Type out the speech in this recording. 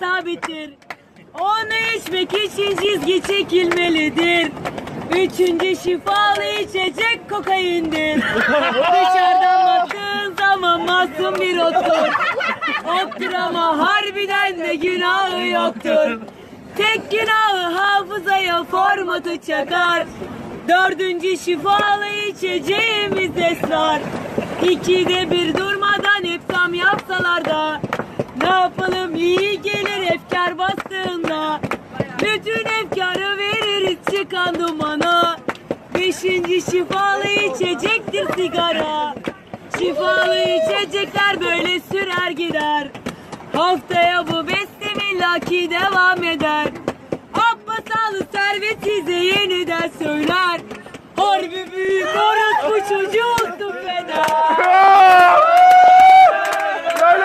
sabittir. Onu içmek için çizgi çekilmelidir. Üçüncü şifalı içecek kokaindir. Dışarıdan baktığın zaman masum bir ottur. Ottur ama harbiden de günahı yoktur. Tek günahı hafızaya formatı çakar. Dördüncü şifalı içeceğimiz esrar. İkide bir durmadan hep tam yapsalar da. Ne yapalım iyi bastığında. Bütün efkarı veririz çıkan dumana. Beşinci şifalı içecektir sigara. Şifalı içecekler böyle sürer gider. Haftaya bu bestem illaki devam eder. Abbasalı servet size yeniden söyler. Harbi büyük orospu çocuğu.